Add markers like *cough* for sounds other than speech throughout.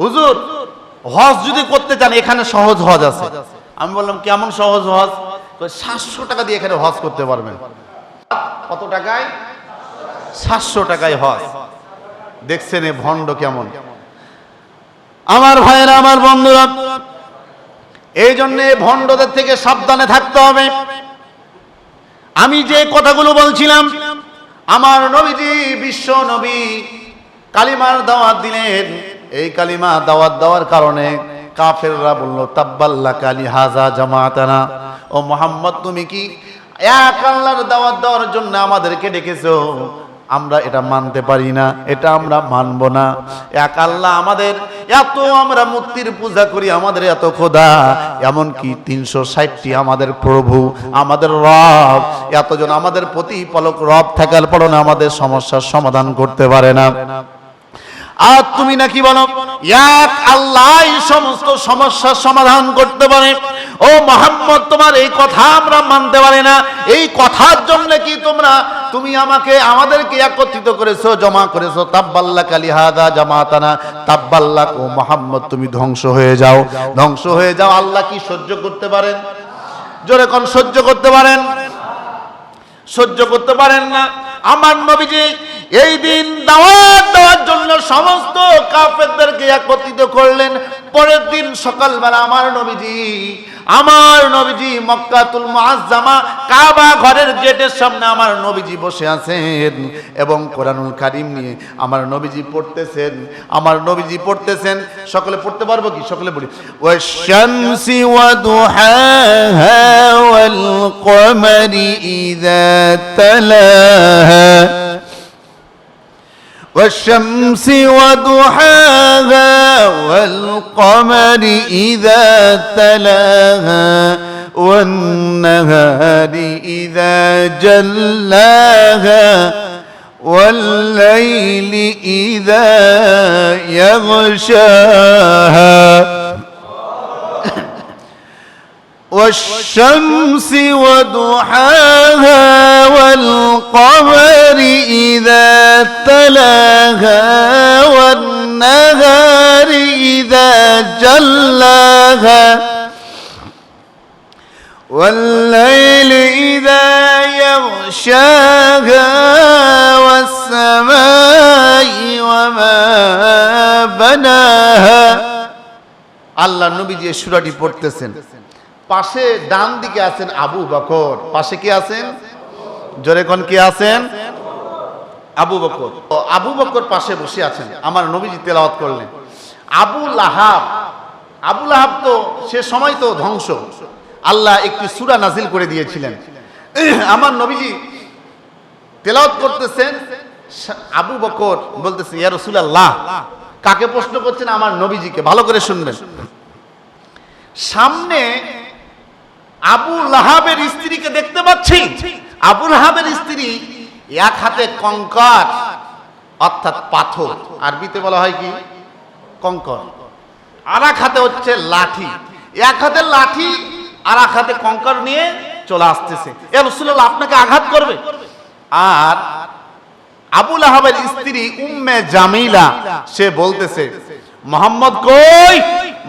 হুজুর, হজ যদি করতে চান, এখানে সহজ হজ আছে। আমি বললাম, কেমন সহজ হজ? সাতশো টাকা দিয়ে এখানে হজ করতে পারবেন। কত টাকায়? সাতশো টাকায় হজ। দেখছেন এ ভণ্ড কেমন। আমার ভাইয়েরা, আমার বন্ধুরা, এই জন্য ভণ্ডদের থেকে সাবধানে থাকতে হবে। আমি যে কথাগুলো বলছিলাম, আমার নবীজি, বিশ্ব নবী কালিমার দাওয়াত দিলেন। এই কালিমা দাওয়াত দেওয়ার কারণে কাফেররা বলল তাব্বাল্লা কালি হাজা জামাতানা ও মোহাম্মদ, তুমি কি এক আল্লাহর দাওয়াত দেওয়ার জন্য আমাদেরকে ডেকেছো? আমরা এটা মানতে পারি না, এটা আমরা মানব না। এক আল্লাহ আমাদের, এত আমরা মূর্তির পূজা করি, আমাদের এত খোদা। এমনকি তিনশো ষাটটি আমাদের প্রভু, আমাদের রব। এতজন আমাদের প্রতিপালক রব থাকার পরও আমাদের সমস্যার সমাধান করতে পারে না। আর তুমি নাকি বলো, এক আল্লাহ সমস্ত সমস্যার সমাধান করতে পারে। ও মোহাম্মদ, তোমার এই কথা আমরা মানতে পারি না। এই কথার জন্য কি তোমরা, তুমি আমাকে, আমাদেরকে একত্রিত করেছ, জমা করেছ? তাব্বাল্লা কালিহাদা জামাতানা। তাব্বাল্লা ও মোহাম্মদ, তুমি ধ্বংস হয়ে যাও। ধ্বংস হয়ে যাও, আল্লাহ কি সহ্য করতে পারেন? জোরে কোন, সহ্য করতে পারেন? সহ্য করতে পারেন না। আমার নবীজি এই দিন দাওয়াত দেওয়ার জন্য সমস্ত কাফেরদেরকে একত্রিত করলেন। পরের দিন সকালবেলা আমার নবীজি আমার নবীজি মক্কাতুল মুআজ্জামা কাবা ঘরের গেটের সামনে আমার নবীজি বসে আছেন এবং কোরআনুল কারিম নিয়ে আমার নবীজি পড়তেছেন, আমার নবীজি পড়তেছেন। সকলে পড়তে পারব কি? সকলে বলি ওয়াশ-শামসি ওয়াদুহাহা ওয়াল কমারি ইযা তালাহা والشمس وضحاها والقمر إذا تلاها والنهار إذا جلاها والليل إذا يغشاها والشمس وضحاها والقمر إذا تلاها والنهار إذا جلاها والليل إذا يغشاها والسماء وما بناها আল্লাহ নবী যে সুরাটি পড়তেছেন পাশে ডান দিকে আছেন আবু বকর। পাশে কি আছেন? জোরে কোন কি আছেন? আবু বকর। আবু বকর পাশে বসে আছেন। আমার নবীজি তেলাওয়াত করলেন। আবু লাহাব আবু লাহাব তো সে সময় তো ধ্বংস। আল্লাহ একটি সূরা নাজিল করে দিয়েছিলেন। আমার নবীজি তেলাওয়াত করতেছেন আবু বকর বলতেছে ইয়া রাসূলুল্লাহ। কাকে প্রশ্ন করছেন? আমার নবীজিকে। ভালো করে শুনবেন। সামনে আবু লাহাবের স্ত্রীকে দেখতে পাচ্ছি। আবু লাহাবের স্ত্রী এক হাতে কঙ্কর, অর্থাৎ পাথর। আরবিতে বলা হয় কি? কঙ্কর। আর এক হাতে হচ্ছে লাঠি। এক হাতে লাঠি আর এক হাতে কঙ্কর নিয়ে চলে আসতেছে। এ রসুল্লাহ আপনাকে আঘাত করবে। আর আবুল আহাবের স্ত্রী উম্মে জামিলা, সে বলতেছে, মোহাম্মদ কই?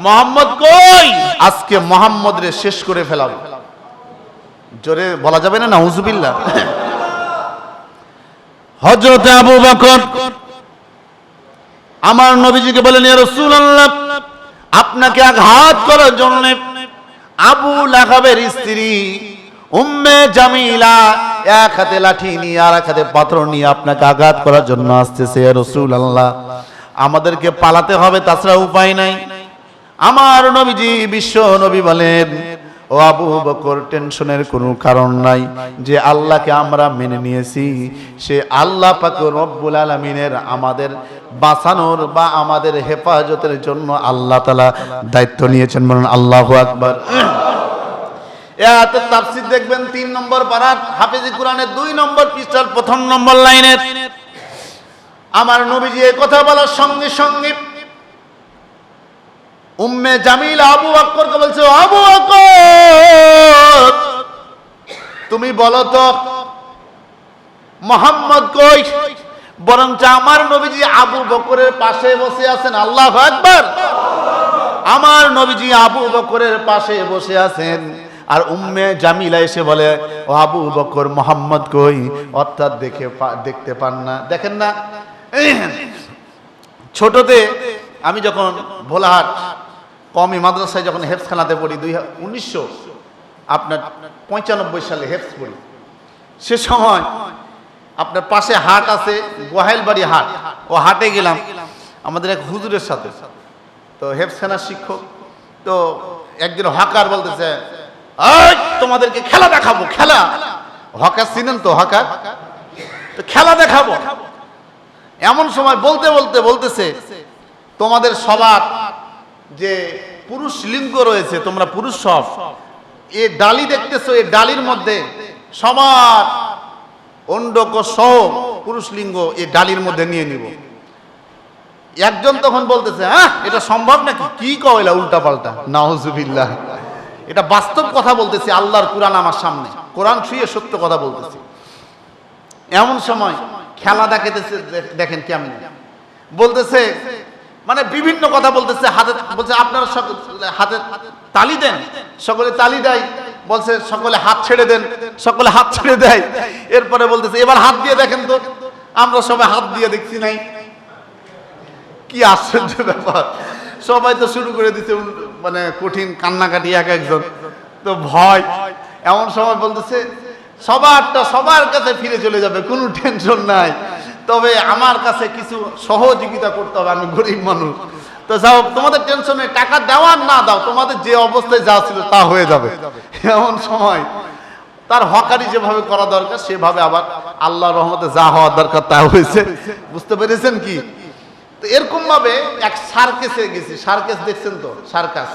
মোহাম্মদ কই? আজকে মোহাম্মদ রে শেষ করে ফেলাবো। জোরে বলা যাবে না? না হুজুবিল্লাহ হজরত আবু বকর, আমার নবীজিকে বলেন, ইয়া রাসূলুল্লাহ, আপনাকে আঘাত করার জন্য আবু লাহাবের স্ত্রী উম্মে জামিলা এক হাতে লাঠি নিয়ে আর এক হাতে পাথর নিয়ে আপনাকে আঘাত করার জন্য আসতেছে রসুল আল্লাহ আমাদেরকে পালাতে হবে, তাছাড়া উপায় নাই। আমার নবীজি বিশ্ব নবী বলেন, ও আবু বকর, টেনশনের কোনো কারণ নাই যে আল্লাহকে আমরা মেনে নিয়েছি। সে আল্লাহ পাক রব্বুল আলমিনের আমাদের বাঁচানোর বা আমাদের হেফাজতের জন্য আল্লাহ তালা দায়িত্ব নিয়েছেন বলেন আল্লাহ আকবার। দেখবেন, তিন নম্বর পারাত হাফিজি কোরআনের দুই নম্বর পৃষ্ঠার প্রথম নম্বর লাইনের। আমার নবীজি এই কথা বলার সঙ্গে সঙ্গে উম্মে জামিল আবু বকরকে বলছে, আবু বকর তুমি বলো তো, মোহাম্মদ কই? বরঞ্চ আমার নবীজি আবু বকরের পাশে বসে আছেন, আল্লাহ আকবার। আমার নবীজি আবু বকরের পাশে বসে আছেন, আর উম্মে জামিলা এসে বলে, ও আবু বকর মোহাম্মদ কই? অর্থাৎ দেখে দেখতে পান না। দেখেন না, *clears throat* ছোটতে আমি যখন ভোলাহাট কমি মাদ্রাসায় যখন হেফসখানাতে পড়ি দুই উনিশশো আপনার পঁচানব্বই সালে হেফস পড়ি। সে সময় আপনার পাশে হাট আছে গোহাইলবাড়ি হাট। ও হাটে গেলাম। আমাদের এক হুজুরের সাথে। তো হেফসখানার শিক্ষক তো একদিন হকার বলতেছে "এই, তোমাদেরকে খেলা দেখাবো খেলা। হকার চিনেন তো হকার? তো খেলা দেখাবো। এমন সময় বলতে বলতে বলতেছে তোমাদের সবার যে পুরুষ লিঙ্গ রয়েছে, তোমরা পুরুষ সব। এ ডালি দেখতেছো এই ডালির মধ্যে সবার অন্ডক সহ পুরুষ লিঙ্গ এই ডালির মধ্যে নিয়ে নিব। একজন তখন বলতেছে হ্যাঁ এটা সম্ভব নাকি? কি কয়লা উল্টা পাল্টা নাহজুবিল্লাহ এটা বাস্তব কথা বলতেছি, আল্লাহর কোরআন আমার সামনে। কোরআন ছুঁয়ে সত্য কথা বলতেছি। এমন সময় খেলা দেখাতেছে দেখেন কেমন। বলতেছে মানে বিভিন্ন কথা বলতেছে, হাতে বলছে, আপনারা সকলে হাতে তালি দেন, সকলে তালি দেয়, বলছে, সকলে হাত ছেড়ে দেন, সকলে হাত ছেড়ে দেয়। এরপরে বলতেছে, এবার হাত দিয়ে দেখেন তো, আমরা সবাই হাত দিয়ে দেখছি নাই। কি আশ্চর্য ব্যাপার। সবাই তো শুরু করে দিতে মানে কঠিন কান্নাকাটি এক একজন, তো ভয়। এমন সময় বলতেছে, সবারটা সবার কাছে ফিরে চলে যাবে, কোনো টেনশন নাই। তবে আমার কাছে কিছু সহযোগিতা করতে হবে, আমি গরিব মানুষ। তো যাও তোমাদের টেনশন টাকা দেওয়ার না দাও, তোমাদের যে অবস্থায় যা ছিল তা হয়ে যাবে। এমন সময় তার হকারি যেভাবে করা দরকার, সেভাবে আবার আল্লাহ রহমতে যা হওয়ার দরকার তা হয়েছে। বুঝতে পেরেছেন কি? তো এরকম ভাবে এক সার্কেসে গেছি। সার্কেস দেখছেন তো? সার্কাস।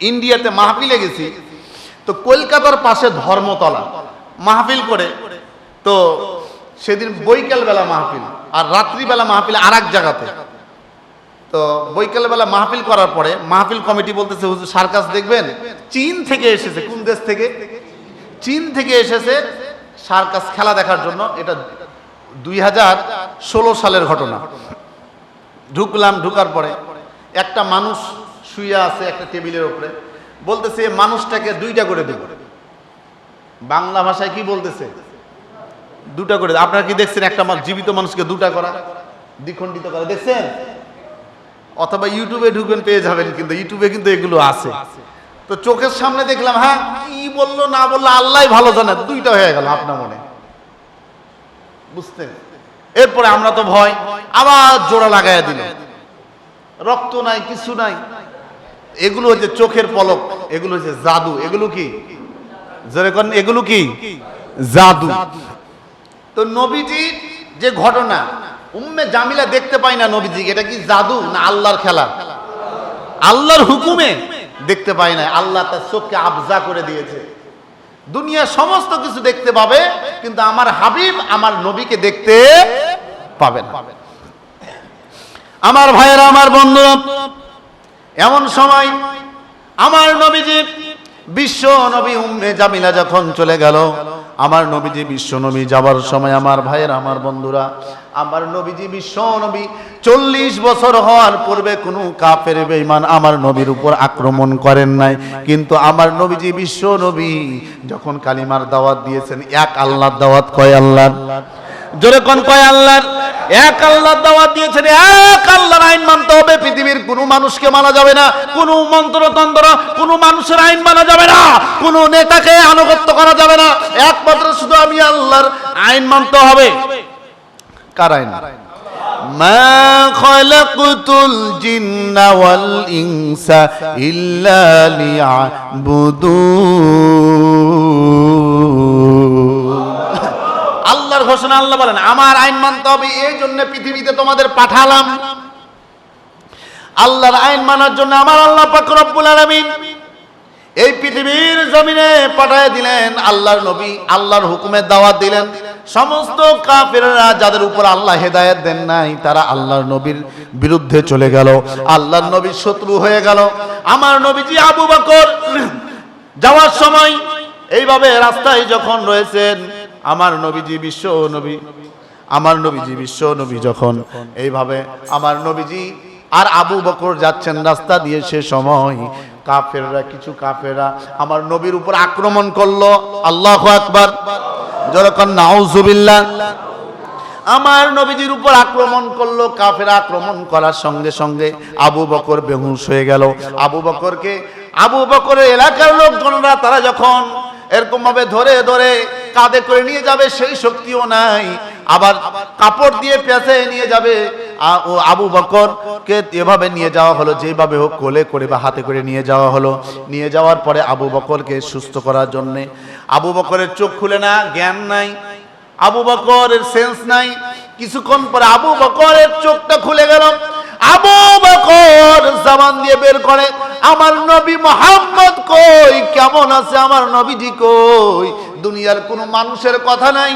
ইন্ডিয়াতে মাহফিলে গেছি। তো কলকাতার পাশে ধর্মতলা। মাহফিল করে। তো সেদিন বৈকাল বেলা মাহফিল আর রাত্রিবেলা মাহফিল আর এক জায়গাতে। তো বৈকাল বেলা মাহফিল করার পরে মাহফিল কমিটি বলতেছে, হুজুর, সার্কাস দেখবেন? চীন থেকে এসেছে। কোন দেশ থেকে? চীন থেকে এসেছে সার্কাস খেলা দেখার জন্য। এটা দুই হাজার ষোলো সালের ঘটনা। ঢুকলাম, ঢুকার পরে একটা মানুষ শুয়ে আছে একটা টেবিলের উপরে। বলতেছে মানুষটাকে দুইটা করে দেব বাংলা ভাষায় কি বলতেছে? দুটা করে। আপনারা কি দেখছেন একটা মানুষ জীবিত মানুষকে দুটা করা? দ্বিখণ্ডিত করা। দেখছেন? অথবা ইউটিউবে ঢুকবেন, পেয়ে যাবেন কিন্তু। ইউটিউবে কিন্তু এগুলো আছে। তো চোখের সামনে দেখলাম হ্যাঁ কি বলল, না বলল, আল্লাহ ভালো জানে। দুইটা হয়ে গেল আপনার মনে। বুঝতেন এরপরে আমরা তো ভয়। আবার জোড়া লাগাইয়া দিল। রক্ত নাই, কিছু নাই। এগুলো হচ্ছে চোখের পলক। এগুলো হচ্ছে জাদু। এগুলো কি? এগুলো কি? জাদু। তো নবীজি যে ঘটনা, উম্মে জামিলা দেখতে পাই না নবীজি এটা কি জাদু না আল্লাহর খেলা? আল্লাহর হুকুমে দেখতে পাই না, আল্লাহ তার চোখকে আবজা করে দিয়েছে। দুনিয়ার সমস্ত কিছু দেখতে পাবে, কিন্তু আমার হাবিব আমার নবীকে দেখতে পাবে না। আমার ভাইয়েরা, আমার বন্ধুরা, এমন সময় আমার নবীজি বিশ্ব নবী উম্মে জামিলা যখন চলে গেল, আমার নবীজি বিশ্ব নবী যাবার সময় আমার ভাইয়ের, আমার বন্ধুরা, আমার নবীজি বিশ্ব নবী চল্লিশ বছর হওয়ার পূর্বে কোনো কাফের বেঈমান আমার নবীর উপর আক্রমণ করেন নাই। কিন্তু আমার নবীজি বিশ্ব নবী যখন কালিমার দাওয়াত দিয়েছেন, এক আল্লাহর দাওয়াত কয় আল্লাহ জোরে কোন কয় আল্লাহর? এক আল্লাহর দাওয়াত দিয়েছেন, এক আল্লাহর আইন মানতে হবে। পৃথিবীর কোনো মানুষকে মানা যাবে না, কোনো মন্ত্রতন্ত্র, কোনো মানুষের আইন মানা যাবে না, কোনো নেতাকে আনুগত্য করা যাবে না। একমাত্র শুধু আমি আল্লাহর আইন মানতে হবে। কার আইন? মা খলাকতুল জিন্না ওয়াল ইনসা ইল্লা লিয়াবুদুন। ঘোষণা আল্লাহ বলেন, আমার আইন মানতে হবে, এই জন্য পৃথিবীতে তোমাদের পাঠালাম। আল্লাহর আইন মানার জন্য আমার আল্লাহ রব্বুল আলামিন এই পৃথিবীর জমিনে পাঠায় দিলেন, আল্লাহর নবী, আল্লাহর হুকুমের দাওয়াত দিলেন। সমস্ত কাফেররা যাদের উপর আল্লাহ হেদায়েত দেন নাই, তারা আল্লাহর নবীর বিরুদ্ধে চলে গেল। আল্লাহর নবীর শত্রু হয়ে গেল। আমার নবীজি আবু বকর যাওয়ার সময় এইভাবে রাস্তায় যখন রয়েছেন আমার নবীজি বিশ্ব নবী, আমার নবীজি বিশ্ব নবী যখন। এইভাবে আমার নবীজি আর আবু বকর যাচ্ছেন রাস্তা দিয়ে সে সময়। কাফেররা, কিছু কাফেররা আমার নবীর উপর আক্রমণ করল। আল্লাহ আকবার। যখন নাউজুবিল্লাহ আমার নবীজির উপর আক্রমণ করল কাফের আক্রমণ করার সঙ্গে সঙ্গে আবু বকর বেহুশ হয়ে গেল। আবু বকরকে, আবু বকরের এলাকার লোকজনরা, তারা যখন এরকম ভাবে ধরে ধরে কাঁধে করে নিয়ে যাবে সেই শক্তিও নাই। আবার কাপড় দিয়ে পেঁচে নিয়ে যাবে। আবু বকরকে এভাবে নিয়ে যাওয়া হলো, যেভাবে হোক কোলে করে বা হাতে করে নিয়ে যাওয়া হলো। নিয়ে যাওয়ার পরে আবু বকরকে সুস্থ করার জন্যে। আবু বকরের চোখ খুলে না, জ্ঞান নাই। আবু বকরের সেন্স নাই। কিছুক্ষণ পরে আবু বকরের চোখটা খুলে গেল। আবু বকর জামান দিয়ে বের করে, আমার নবী মোহাম্মদ কই? কেমন আছে আমার নবীজি কই? দুনিয়ার কোনো মানুষের কথা নাই।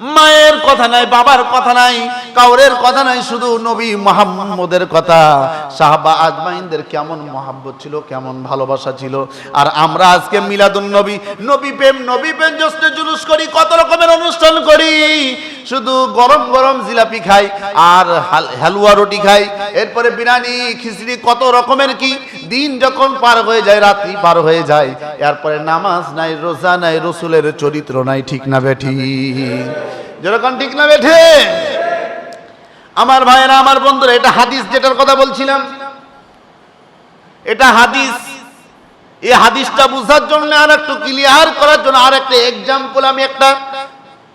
মায়ের কথা নাই, বাবার কথা নাই, কাউরের কথা নাই, শুধু নবী মোহাম্মদের কথা। সাহাবা আজমাইনদের কেমন মহাব্বত ছিল, কেমন ভালোবাসা ছিল। আর আমরা আজকে মিলাদুন নবী নবী প্রেম নবী প্রেম জশ্নে জুলুস করি, কত রকমের অনুষ্ঠান করি। শুধু গরম গরম জিলাপি খাই, আর হাল- হালুয়া রুটি খাই, এরপরে বিরিয়ানি, খিচড়ি, কত রকমের কি। দিন যখন পার হয়ে যায়, রাত্রি পার হয়ে যায়, এরপরে নামাজ নাই, রোজা নাই, রসুলের চরিত্র নাই, ঠিক না বেঠি যেরকম ঠিক না বেঠে? আমার ভাইয়েরা, আমার বন্ধুরা, এটা হাদিস যেটার কথা বলছিলাম। এটা হাদিস। এই হাদিসটা বুঝার জন্য আর একটু ক্লিয়ার করার জন্য আর একটা এক্সাম্পল আমি একটা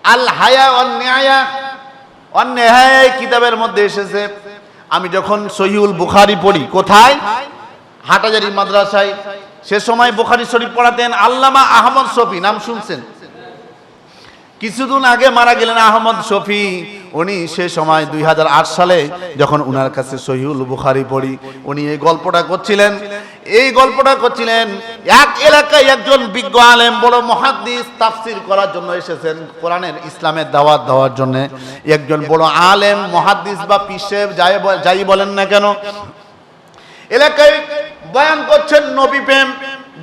আল হায়া অন্যায়া অন্যায় কিতাবের মধ্যে এসেছে। আমি যখন সহিউল বুখারি পড়ি, কোথায়? হাটাজারি মাদ্রাসায়। সে সময় বুখারি শরীফ পড়াতেন আল্লামা আহমদ শফি, নাম শুনছেন? কিছুদিন আগে মারা গেলেন আহমদ শফি। উনি সে সময় দুই হাজার আট সালে যখন উনার কাছে সহিউল বুখারি পড়ি, উনি এই গল্পটা করছিলেন। এই গল্পটা করছিলেন, এক এলাকায় একজন বিজ্ঞ আলেম বড় মহাদ্দিস তাফসির করার জন্য এসেছেন কোরআনের ইসলামের দাওয়াত দেওয়ার জন্য। একজন বড় আলেম, মহাদ্দিস বা পিসেব যাই যাই বলেন না কেন। এলাকায় বয়ান করছেন নবী প্রেম।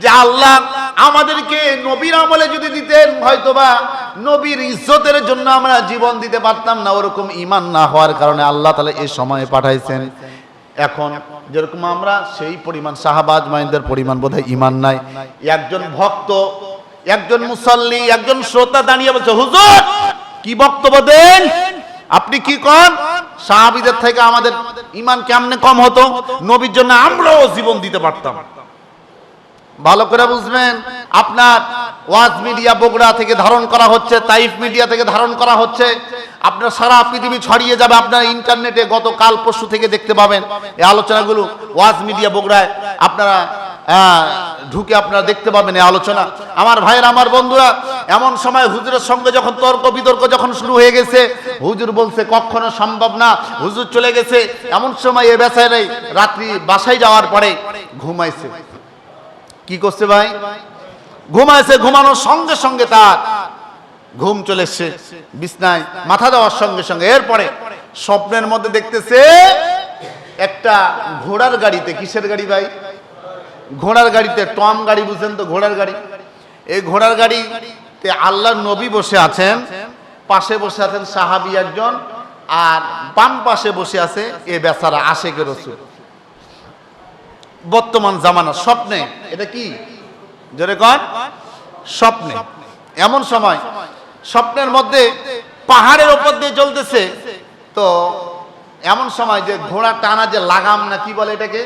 যে আল্লাহ আমাদেরকে নবীর আমলে যদি দিতেন, হয়তোবা নবীর ইজ্জতের জন্য আমরা জীবন দিতে পারতাম না, ওরকম ইমান না হওয়ার কারণে আল্লাহ তাহলে এই সময়ে পাঠাইছেন। এখন যেরকম আমরা, সেই পরিমাণ শাহবাজ মাইনদের পরিমাণ বোধহয় ইমান নাই। একজন ভক্ত, একজন মুসল্লি, একজন শ্রোতা দাঁড়িয়ে বলছে, হুজুর, কি বক্তব্য দেন? আপনি কি কন? সাহাবিদের থেকে আমাদের ইমান কেমনে কম হতো? নবীর জন্য আমরাও জীবন দিতে পারতাম। ভালো করে বুঝবেন। আপনার ওয়াজ মিডিয়া বগুড়া থেকে ধারণ করা হচ্ছে, তাইফ মিডিয়া থেকে ধারণ করা হচ্ছে। আপনার সারা পৃথিবী ছড়িয়ে যাবে আপনার ইন্টারনেটে গত কাল পরশু থেকে দেখতে পাবেন। এই আলোচনাগুলো ওয়াজ মিডিয়া বগুড়ায় আপনারা ঢুকে আপনারা দেখতে পাবেন এই আলোচনা। আমার ভাইয়ের, আমার বন্ধুরা, এমন সময় হুজুরের সঙ্গে যখন তর্ক বিতর্ক যখন শুরু হয়ে গেছে, হুজুর বলছে, কখনো সম্ভব না, হুজুর চলে গেছে। এমন সময় এ বেচায় রাত্রি বাসায় যাওয়ার পরে ঘুমাইছে। কি করছে ভাই? ঘুমাইছে, ঘুমানোর সঙ্গে সঙ্গে তার ঘুম চলে এসছে। বিছনায় মাথা দেওয়ার সঙ্গে সঙ্গে। এরপরে স্বপ্নের মধ্যে দেখতেছে একটা ঘোড়ার গাড়িতে। কিসের গাড়ি ভাই? ঘোড়ার গাড়িতে, টম গাড়ি, বুঝছেন তো? ঘোড়ার গাড়ি। এই ঘোড়ার গাড়িতে আল্লাহর নবী বসে আছেন, পাশে বসে আছেন সাহাবি একজন, আর বাম পাশে বসে আছে এ বেচারা আশেকের রসুল। বর্তমান জামানা স্বপ্নে। এটা কি? জোরে কন। স্বপ্নে। এমন সময়, স্বপ্নের মধ্যে পাহাড়ের ওপর দিয়ে চলতেছে। তো এমন সময় যে ঘোড়া টানা যে লাগাম না কি বলে এটাকে?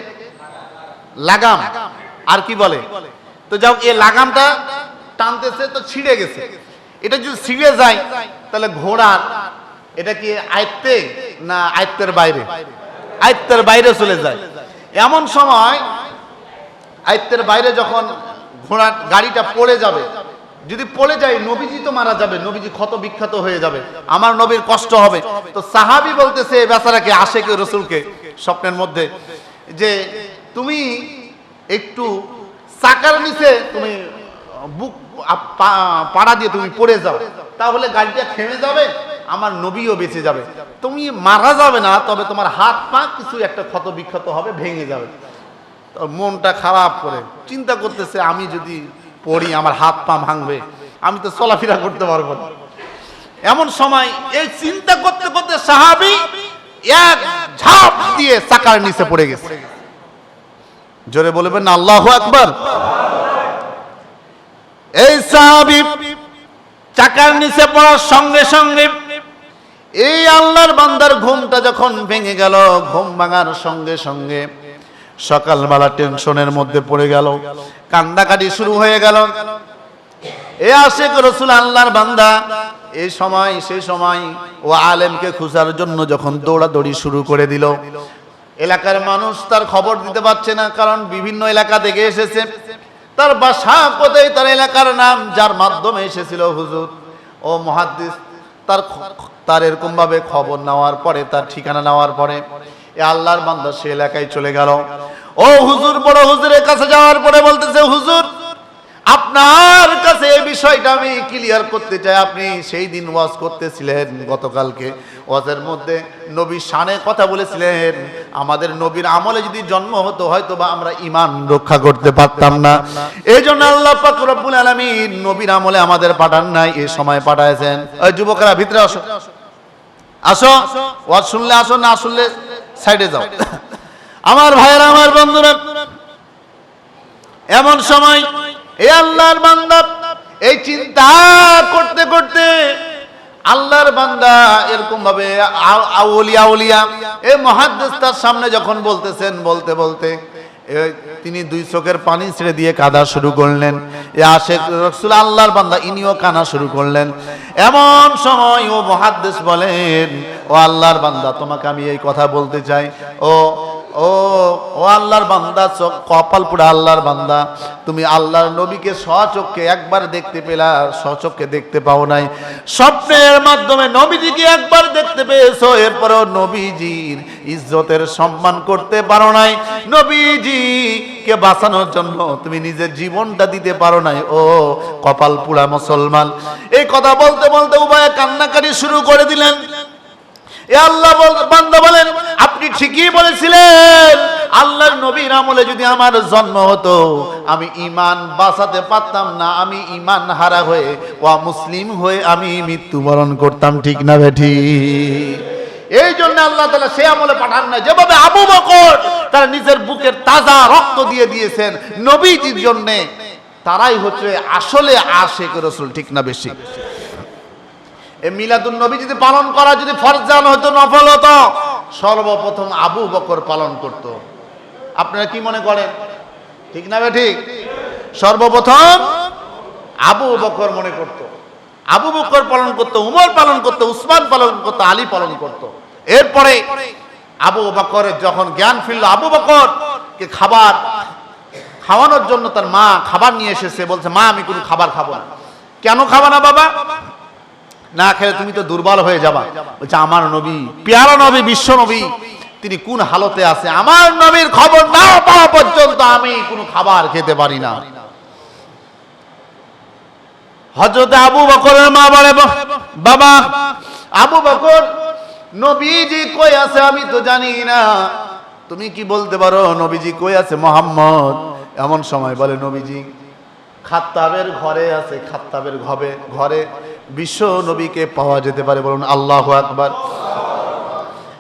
লাগাম। আর কি বলে? তো যাও এই লাগামটা টানতেছে, তো ছিঁড়ে গেছে। এটা যদি ছিঁড়ে যায়, তাহলে ঘোড়ার এটা কি আয়ত্তে না আয়ত্তের বাইরে? আয়ত্তের বাইরে চলে যায়। এমন সময় আয়ত্তের বাইরে যখন ঘোড়া গাড়িটা পড়ে যাবে, যদি পড়ে যায় নবীজি তো মারা যাবে, নবীজি ক্ষত বিখ্যাত হয়ে যাবে, আমার নবীর কষ্ট হবে। তো সাহাবি বলতেছে এই আসে কে রসুলকে স্বপ্নের মধ্যে। যে তুমি একটু চাকার নিচে তুমি বুক পাড়া দিয়ে তুমি পড়ে যাও, তাহলে গাড়িটা থেমে যাবে? আমার নবীও বেঁচে যাবে। তুমি মারা যাবে না, তবে তোমার হাত পা কিছু একটা ক্ষত বিক্ষত হবে, ভেঙে যাবে। মনটা খারাপ করে, চিন্তা করতেছে, আমি যদি পড়ি, আমার হাত পা ভাঙবে, আমি তো চলাফেরা করতে পারব না। এমন সময় এই চিন্তা করতে করতে সাহাবি এক ঝাঁপ দিয়ে চাকার নিচে পড়ে গেছে। জোরে বলবেন না, আল্লাহ আকবার। এই সাহাবি চাকার নিচে পড়ার সঙ্গে সঙ্গে এই আল্লাহর বান্দার ঘুমটা যখন ভেঙে গেল, ঘুম ভাঙার সঙ্গে সঙ্গে সকালবেলা টেনশনের মধ্যে পড়ে গেল, কান্দাকাটি শুরু হয়ে গেল। এ আশেক রসুল আল্লাহর বান্দা এই সময় সেই সময় ও আলেমকে খুঁজার জন্য যখন দৌড়াদৌড়ি শুরু করে দিল। এলাকার মানুষ তার খবর দিতে পারছে না, কারণ বিভিন্ন এলাকা থেকে এসেছে। তার বাসা কোথায়? তার এলাকার নাম, যার মাধ্যমে এসেছিল হুজুর। ও মহাদ্দিস, তার তার এরকম ভাবে খবর নেওয়ার পরে, তার ঠিকানা নেওয়ার পরে, এ আল্লাহর বান্দা সে এলাকায় চলে গেল। ও হুজুর, বড় হুজুরের কাছে যাওয়ার পরে বলতেছে, হুজুর, আপনার কাছে এই বিষয়টা আমি ক্লিয়ার করতে চাই। আপনি সেই দিন ওয়াজ করতেছিলেন গতকালকে। ওয়াজের মধ্যে নবীর শানে কথা বলেছিলেন, আমাদের নবীর আমলে যদি জন্ম হতো হয়তো বা আমরা ইমান রক্ষা করতে পারতাম না। এই জন্য আল্লাহ পাক রব্বুল আলামিন নবীর আমলে আমাদের পাঠান নাই এই সময় পাঠাইছেন। ওই যুবকরা, ভিতরে আসো। আসো ওয়াজ শুনলে আসো না শুনলে সাইডে যাও। আমার ভাইয়েরা আমার বন্ধুরা এমন সময় এই আল্লাহর বান্দা এই চিন্তা করতে করতে আল্লাহর বান্দা এরকম ভাবে আউলিয়া আউলিয়া এই মহাদ্দেশ তার সামনে যখন বলতেছেন বলতে বলতে এ, তিনি দুই চোখের পানি ছেড়ে দিয়ে কাঁদা শুরু করলেন। এ আশেক রসুল আল্লাহর বান্দা, ইনিও কানা শুরু করলেন। এমন সময় ও মহাদ্দেশ বলেন, ও আল্লাহর বান্দা, তোমাকে আমি এই কথা বলতে চাই। ও ও ও আল্লাহর বান্দা, চোখ, কপাল পুরা আল্লাহর বান্দা। তুমি আল্লাহর নবীকে স্বচক্ষে একবার দেখতে পেলা, স্বচক্ষে দেখতে পাও নাই। স্বপ্নের মাধ্যমে নবীজিকে একবার দেখতে পেয়েছ, এরপরেও নবীজির ইজ্জতের সম্মান করতে পারো নাই। নবীজি কে বাঁচানোর জন্য তুমি নিজের জীবনটা দিতে পারো নাই। ও, কপাল পুরা মুসলমান। এই কথা বলতে বলতে উভয়ে কান্নাকাটি শুরু করে দিলেন। আল্লাহ বান্দা বলেন, আপনি ঠিকই বলেছিলেন। আল্লাহর নবীর আমলে যদি আমার জন্ম হতো, আমি ইমান বাঁচাতে পারতাম না, আমি ইমান হারা হয়ে ও মুসলিম হয়ে আমি মৃত্যুবরণ করতাম, ঠিক না বেঠি এই জন্য আল্লাহ তালা সে আমলে পাঠান না যেভাবে আবু বকর তারা নিজের বুকের তাজা রক্ত দিয়ে দিয়েছেন নবীজির জন্যে, তারাই হচ্ছে আসলে আশেক রসুল, ঠিক না বেশি এই মিলাদুন নবী যদি পালন করা, যদি ফরজান হতো, নফল হতো, সর্বপ্রথম আবু বকর পালন করত। আপনারা কি মনে করেন? ঠিক না ঠিক? সর্বপ্রথম আবু বকর মনে করত। আবু বকর পালন করত, উমর পালন করত, উসমান পালন করত, আলী পালন করত। এরপরে আবু বকরের যখন জ্ঞান ফিরল, আবু বকর কে খাবার খাওয়ানোর জন্য তার মা খাবার নিয়ে এসেছে, বলছে, মা, আমি কোনো খাবার খাব না। কেন খাবা না বাবা? না খেলে তুমি তো দুর্বল হয়ে যাবা। বলছে, আমার নবী, পেয়ারা নবী, বিশ্ব নবী, তিনি কোন হালতে আছে? আমার নবীর খবর না পাওয়া পর্যন্ত আমি কোনো খাবার খেতে পারি না। হজরত আবু বকরের মা বলে, বাবা, আবু বকর, নবীজি কই আছে আমি তো জানি না। তুমি কি বলতে পারো, নবীজি কই আছে মোহাম্মদ? এমন সময় বলে, নবীজি, খাত্তাবের ঘরে আছে, খাত্তাবের ঘরে ঘরে। বিশ্ব নবীকে পাওয়া যেতে পারে বলুন আল্লাহ আকবার।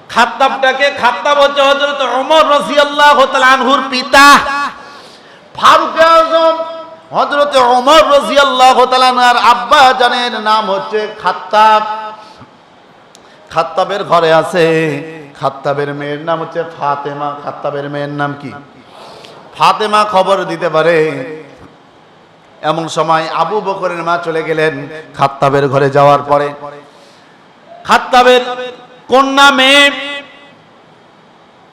খাত্তাবটাকে খাত্তাব হচ্ছে হযরত ওমর রাদিয়াল্লাহু তাআলা আনহুর পিতা। ফারুক আজম, হযরত ওমর রাদিয়াল্লাহু তাআলা আনহার আব্বা জানের নাম হচ্ছে খাত্তাব। খাত্তাবের ঘরে আছে, খাত্তাবের মেয়ের নাম হচ্ছে ফাতেমা। খাত্তাবের মেয়ের নাম কি? ফাতেমা খবর দিতে পারে এমন সময় আবু বকরের মা চলে গেলেন খাত্তাবের ঘরে যাওয়ার পরে। খাত্তাবের কন্যা মেয়ে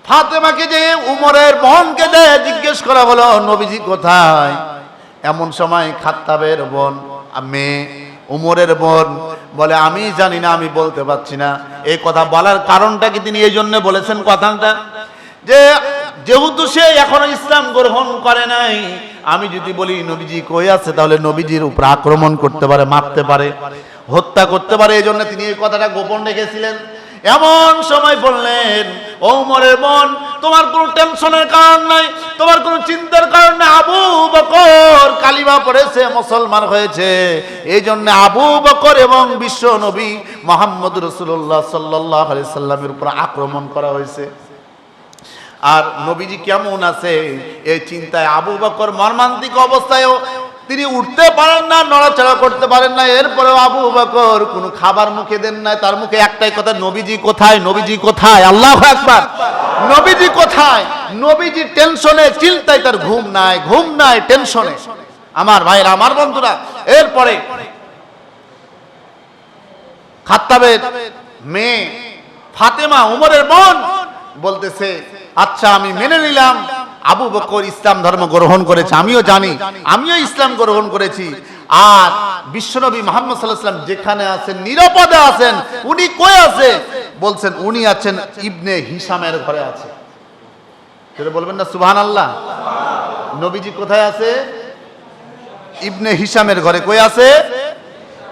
ফাতেমাকে যে উমরের বোনকে দে জিজ্ঞেস করা হলো, নবীজি কোথায়? এমন সময় খাত্তাবের বোন মেয়ে উমরের বোন বলে, আমি জানি না, আমি বলতে পারছি না। এই কথা বলার কারণটা কি তিনি এই জন্য বলেছেন কথাটা? যে যেহেতু সে এখনও ইসলাম গ্রহণ করে নাই, আমি যদি বলি, নবীজি কই আছে? তাহলে নবীজির উপর আক্রমণ করতে পারে, মারতে পারে, হত্যা করতে পারে এই জন্য তিনি এই কথাটা গোপন রেখেছিলেন। এমন সময় বললেন, ও উমরের বোন, তোমার কোনো টেনশনের কারণ নাই, তোমার কোনো চিন্তার কারণ নাই, আবু বকর কালিমা পড়েছে, মুসলমান হয়েছে। এই জন্য আবু বকর এবং বিশ্ব নবী মোহাম্মদ রসুল্লাহ সাল্লাহ আলি সাল্লামের উপর আক্রমণ করা হয়েছে। আর নবীজি কেমন আছে? এই চিন্তায় আবু বকর মর্মান্তিক অবস্থায়ও তিনি উঠতে পারেন না, নড়াচড়া করতে পারেন না। এরপরেও আবু বকর কোনো খাবার মুখে দেন না। তার মুখে একটাই কথা, নবীজি কোথায়? নবীজি কোথায়? আল্লাহ একবার নবীজি কোথায়? নবীজি টেনশনে, চিন্তায় তার ঘুম নাই ঘুম নাই, টেনশনে। আমার ভাইরা আমার বন্ধুরা, এরপরে খাত্তাবের মেয়ে ফাতেমা উমরের বোন বলতেছে আচ্ছা আমি মেনে নিলাম। আবু বকর ইসলাম ধর্ম গ্রহণ করেছে, আমিও জানি। আমিও ইসলাম গ্রহণ করেছি। আর বিশ্বনবী মোহাম্মদ সাল্লাহাম যেখানে আছেন, নিরাপদে আছেন, উনি কই আছে? বলছেন, উনি আছেন ইবনে হিসামের ঘরে আছে। সেটা বলবেন না সুবহান আল্লাহ নবীজি কোথায় আছে? ইবনে হিসামের ঘরে। কই আছে?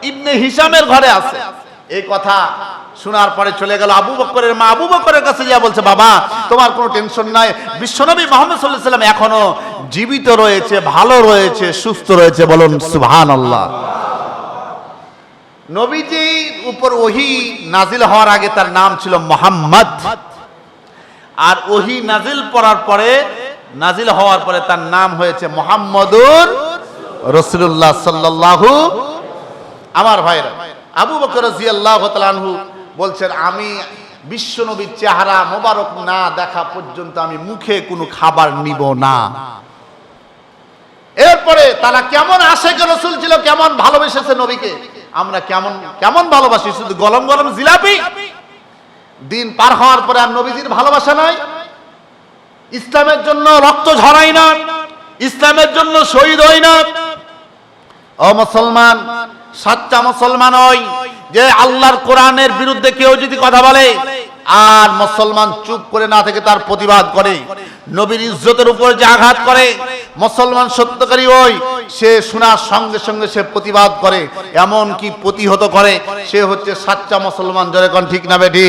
ইবনে হিসামের ঘরে আছে। এই কথা শোনার পরে চলে গেল আবু বকরের মা। আবু বকরের কাছে যা বলছে, বাবা, তোমার কোনো টেনশন নাই। বিশ্বনবী মোহাম্মদ সাল্লাহ সাল্লাম এখনও জীবিত রয়েছে, ভালো রয়েছে, সুস্থ রয়েছে। বলুন সুবহান আল্লাহ নবীজির উপর ওহি নাজিল হওয়ার আগে তার নাম ছিল মোহাম্মদ। আর ওহি নাজিল পড়ার পরে, নাজিল হওয়ার পরে তার নাম হয়েছে মোহাম্মদুর রসুল্লাহ সাল্লাল্লাহু আমার ভাইরা। আবু বকর রাদিয়াল্লাহু তাআলা বলছেন, আমি বিশ্বনবীর চেহারা মোবারক না দেখা পর্যন্ত আমি মুখে কোনো খাবার নিব না। এরপরে তারা কেমন আশেক রসুল ছিল, কেমন ভালোবেসেছে নবীকে? আমরা কেমন কেমন ভালোবাসি? শুধু গরম গরম জিলাপি? দিন পার হওয়ার পরে আর নবীজির ভালোবাসা নাই। ইসলামের জন্য রক্ত ঝরাই না। ইসলামের জন্য শহীদ হই না। ও মুসলমান, সাচ্চা মুসলমান ওই যে আল্লাহর কোরআনের বিরুদ্ধে কেউ যদি কথা বলে আর মুসলমান চুপ করে না থেকে তার প্রতিবাদ করে, নবীর ইজ্জতের উপর যে আঘাত করে, মুসলমান সত্যকারী ওই, সে শোনার সঙ্গে সঙ্গে সে প্রতিবাদ করে এমন কি প্রতিহত করে, সে হচ্ছে সাচ্চা মুসলমান। যখন ঠিক না বেটি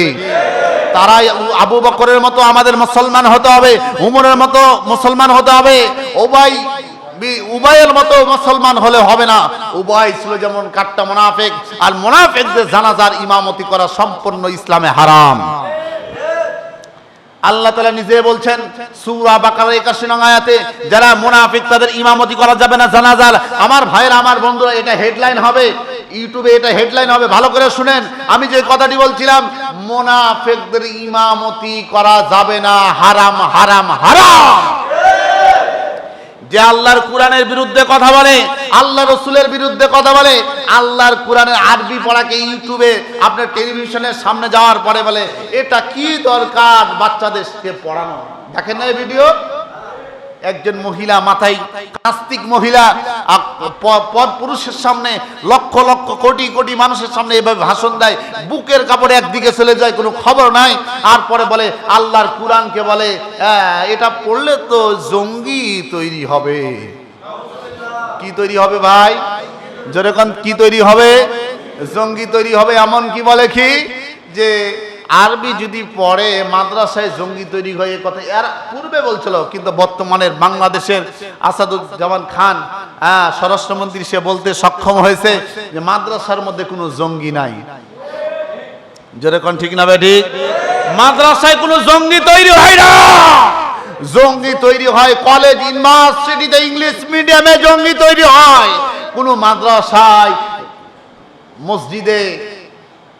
তারাই আবু বকরের মতো আমাদের মুসলমান হতে হবে, উমরের মতো মুসলমান হতে হবে। ওবাই উবাইয়ের মতো মুসলমান হলে হবে না। উবাই ছিল যেমন কাট্টা মোনাফেক, আর মোনাফেকদের জানাজার ইমামতি করা সম্পূর্ণ ইসলামে হারাম। আল্লাহ তালা নিজে বলছেন, সুরা বাকারের একাশি নং যারা মুনাফিক তাদের ইমামতি করা যাবে না জানাজার। আমার ভাইয়ের, আমার বন্ধুরা, এটা হেডলাইন হবে। ইউটিউবে এটা হেডলাইন হবে, ভালো করে শুনেন। আমি যে কথাটি বলছিলাম, মোনাফেকদের ইমামতি করা যাবে না, হারাম হারাম হারাম। যে আল্লাহর কোরআনের বিরুদ্ধে কথা বলে, আল্লাহ রসুলের বিরুদ্ধে কথা বলে, আল্লাহর কোরআনের আরবি পড়াকে ইউটিউবে, আপনার টেলিভিশনের সামনে যাওয়ার পরে বলে, এটা কি দরকার বাচ্চাদেরকে পড়ানো? দেখেন না এই ভিডিও? একজন মহিলা মাথায় কাস্তিক মহিলা পর পুরুষের সামনে লক্ষ লক্ষ কোটি কোটি মানুষের সামনে এভাবে ভাষণ দেয় বুকের কাপড়ে একদিকে চলে যায় কোনো খবর নাই। আর পরে বলে আল্লাহর কোরআনকে বলে "হ্যাঁ, এটা পড়লে তো জঙ্গি তৈরি হবে। কি তৈরি হবে ভাই? যেরকম কি তৈরি হবে? জঙ্গি তৈরি হবে এমন কি বলে কি? যে আরবি যদি পড়ে, মাদ্রাসায় জঙ্গি তৈরি হয়ে কথা, এর পূর্বে বলছিল, কিন্তু বর্তমানের বাংলাদেশের আসাদুজ্জামান খান হ্যাঁ স্বরাষ্ট্রমন্ত্রী, সে বলতে সক্ষম হয়েছে যে মাদ্রাসার মধ্যে কোনো জঙ্গি নাই। যেরকম ঠিক না ঠিক মাদ্রাসায় কোনো জঙ্গি তৈরি হয় না। জঙ্গি তৈরি হয় কলেজ, ইউনিভার্সিটিতে ইংলিশ মিডিয়ামে জঙ্গি তৈরি হয়। কোনো মাদ্রাসায়, মসজিদে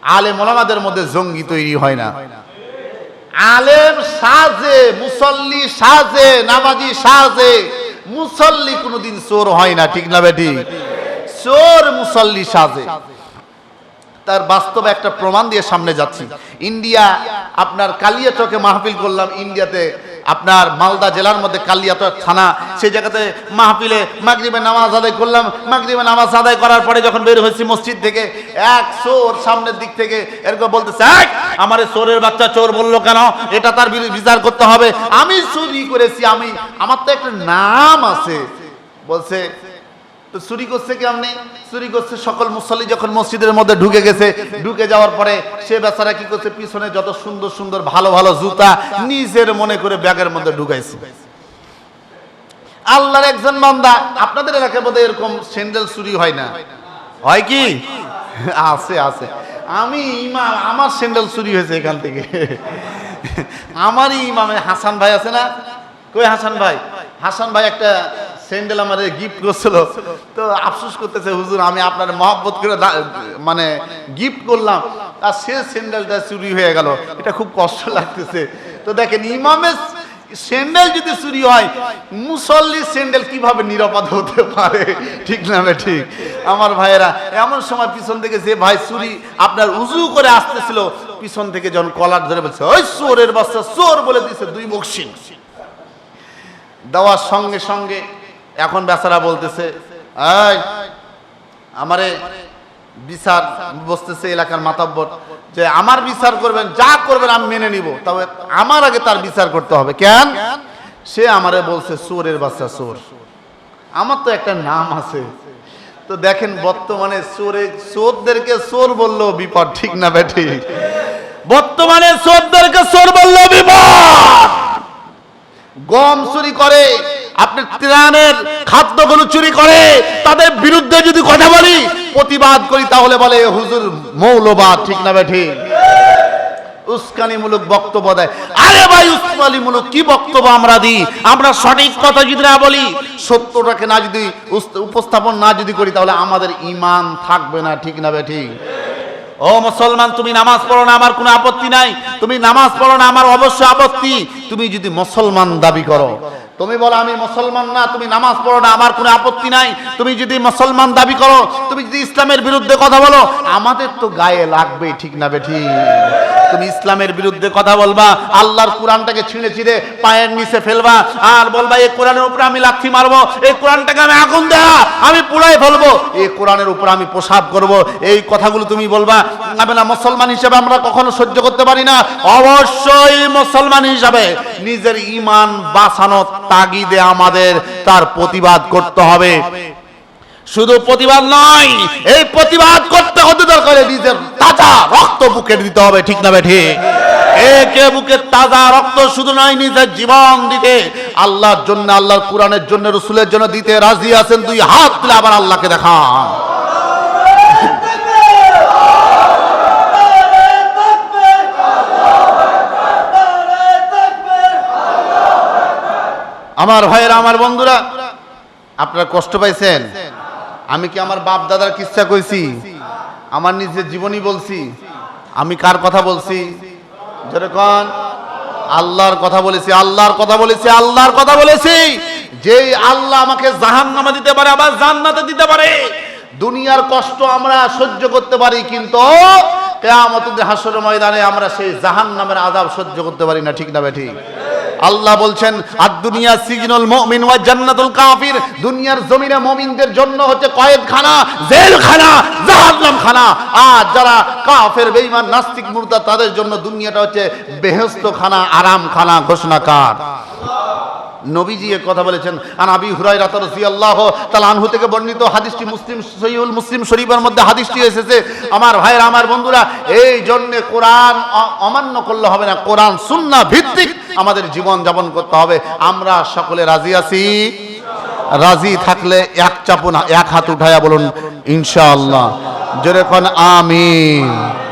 আলেম ওলামাদের মধ্যে জঙ্গি তৈরি হয় না। আলেম সাজে, মুসল্লি সাজে, নামাজি সাজে, মুসল্লি কোনোদিন চোর হয় না, ঠিক না বেটি? চোর, মুসল্লি সাজে। তার বাস্তবে একটা প্রমাণ দিয়ে সামনে যাচ্ছি। ইন্ডিয়া, আপনার কালিয়াচকে মাহফিল করলাম, ইন্ডিয়াতে আপনার মালদা জেলার মধ্যে কালিয়াত থানা সেই জায়গাতে মাহফিলে মাগরিবে নামাজ আদায় করলাম। মাগরিবে নামাজ আদায় করার পরে যখন বের হয়েছি মসজিদ থেকে এক চোর সামনের দিক থেকে এরকম বলতেছে "এই, আমার চোরের বাচ্চা চোর বলল কেন? এটা তার বিচার করতে হবে। আমি চুরি করেছি আমি আমার তো একটা নাম আছে। বলছে তো চুরি করছে কেমনে? চুরি করছে সকল মুসল্লি যখন মসজিদের মধ্যে ঢুকে গেছে, ঢুকে যাওয়ার পরে সে বেচারা কি করছে? পিছনে যত সুন্দর সুন্দর ভালো ভালো জুতা নিজের মনে করে ব্যাগের মধ্যে ঢুকাইছে। আল্লাহর একজন বান্দা, আপনাদের এলাকার মধ্যে এরকম স্যান্ডেল চুরি হয় না? হয় কি? আছে আছে। আমি ইমাম, আমার স্যান্ডেল চুরি হয়েছে এখান থেকে। আমারই ইমামে হাসান ভাই আছে না? কই হাসান ভাই? হাসান ভাই একটা স্যান্ডেল আমাদের গিফট করছিল। তো আফসোস করতেছে, হুজুর, আমি আপনার মহব্বত করে মানে গিফট করলাম। আর সে স্যান্ডেলটা চুরি হয়ে গেল। এটা খুব কষ্ট লাগতেছে। তো দেখেন, ইমামের স্যান্ডেল যদি চুরি হয়, মুসল্লি স্যান্ডেল কীভাবে নিরাপদ হতে পারে? ঠিক না ঠিক? আমার ভাইয়েরা, এমন সময় পিছন থেকে যে ভাই চুরি, আপনার উজু করে আসতেছিল, পিছন থেকে যখন কলার ধরে বলছে, ওই চোরের বাচ্চা, চোর বলে দিছে দুই বকশিন দেওয়ার সঙ্গে সঙ্গে এখন বেচারা বলতেছে আমারে বিচার বসতেছে এলাকার মাতাব্বর, যে আমার বিচার করবেন, যা করবেন আমি মেনে নিব, তবে আমার আগে তার বিচার করতে হবে। কেন? সে আমারে বলছে, চোরের বাচ্চা চোর। আমার তো একটা নাম আছে। তো দেখেন বর্তমানে চোরে, চোরদেরকে চোর বলল বিপদ, ঠিক না ব্যাটি বর্তমানে চোরদেরকে চোর বলল বিপদ। গম চুরি করে আপনার ত্রাণের খাদ্যগুলো চুরি করে তাদের বিরুদ্ধে যদি কথা বলি, প্রতিবাদ করি তাহলে বলে হুজুর মৌলবাদ, ঠিক না বেঠি? উস্কানিমূলক বক্তব্য দেয়। আরে ভাই, উস্কানিমূলক কি বক্তব্য আমরা দিই? আমরা সঠিক কথা যদি না বলি, সত্যটাকে না যদি উপস্থাপন না যদি করি, তাহলে আমাদের ইমান থাকবে না, ঠিক না বেঠি? ও মুসলমান, তুমি নামাজ পড়ো না, আমার কোনো আপত্তি নাই। তুমি নামাজ পড়ো না, আমার অবশ্যই আপত্তি। তুমি যদি মুসলমান দাবি করো, তুমি বলো আমি মুসলমান না, তুমি নামাজ পড়ো না, আমার কোনো আপত্তি নাই। তুমি যদি মুসলমান দাবি করো, তুমি যদি ইসলামের বিরুদ্ধে কথা বলো, আমাদের তো গায়ে লাগবে, ঠিক না বেঠি? তুমি ইসলামের বিরুদ্ধে কথা বলবা, আল্লাহর কোরআনটাকে ছিঁড়ে ছিঁড়ে পায়ের নিচে ফেলবা, আর বলবা এই কোরআনের উপরে আমি লাথি মারবো এই কোরআনটাকে আমি আগুন দেয়া, আমি পুরাই ফেলব। এই কোরআনের উপর আমি প্রসাব করব। এই কথাগুলো তুমি বলবা আমি না মুসলমান হিসেবে আমরা কখনো সহ্য করতে পারি না। অবশ্যই মুসলমান হিসাবে নিজের ইমান বাঁচানোর তাগিদে আমাদের তার প্রতিবাদ করতে হবে। শুধু প্রতিবাদ নয়, এই প্রতিবাদ করতে হতে দরকার? নিজের তাজা রক্ত বুকে দিতে হবে, ঠিক না বেঠে? একে বুকে তাজা রক্ত শুধু নয়, নিজের জীবন দিতে। আল্লাহর জন্য, আল্লাহর কোরআনের জন্য, রসুলের জন্য দিতে রাজি আছেন, দুই হাত তুলে আবার আল্লাহকে দেখান। আমার ভাইয়েরা, আমার বন্ধুরা, আপনারা কষ্ট পাইছেন? আমি কি আমার বাপ দাদার কিচ্ছা কইছি? আমার নিজের জীবনী বলছি। আমি কার কথা বলছি? যেরকম আল্লাহর কথা বলেছি, আল্লাহর কথা বলেছি, আল্লাহর কথা বলেছি। যে আল্লাহ আমাকে জাহান্নামে দিতে পারে, আবার জান্নাতে দিতে পারে। দুনিয়ার কষ্ট আমরা সহ্য করতে পারি, কিন্তু কেয়ামত হাসর ময়দানে আমরা সেই জাহান্নামের আযাব সহ্য করতে পারি না, ঠিক না বেঠিক আল্লাহ বলছেন, আর দুনিয়া সিজনুল মমিন ওয়া জান্নাতুল কাফির, দুনিয়ার জমিনে মুমিনদের জন্য হচ্ছে কয়েদখানা জেলখানা, জাহান্নামখানা। আর যারা কাফের, বেঈমান, নাস্তিক, মুরতাদ, তাদের জন্য দুনিয়াটা হচ্ছে বেহেস্তখানা আরামখানা। আরাম খানা ঘোষণাকার নবীজি এর কথা বলেছেন, আন আবি হুরায়রা রাদিয়াল্লাহু তাআলা আনহু থেকে বর্ণিত হাদিসটি মুসলিম, সহিহুল মুসলিম শরীফের মধ্যে হাদিসটি এসেছে। আমার ভাইরা আমার বন্ধুরা, এই জন্যে কোরআন অমান্য করলে হবে না। কোরআন সুন্নাহ ভিত্তিক আমাদের জীবন যাপন করতে হবে। আমরা সকলে রাজি আছি? রাজি থাকলে এক চাপুন এক হাত উঠায়া বলুন, ইনশাআল্লাহ। যেরকম আমিন।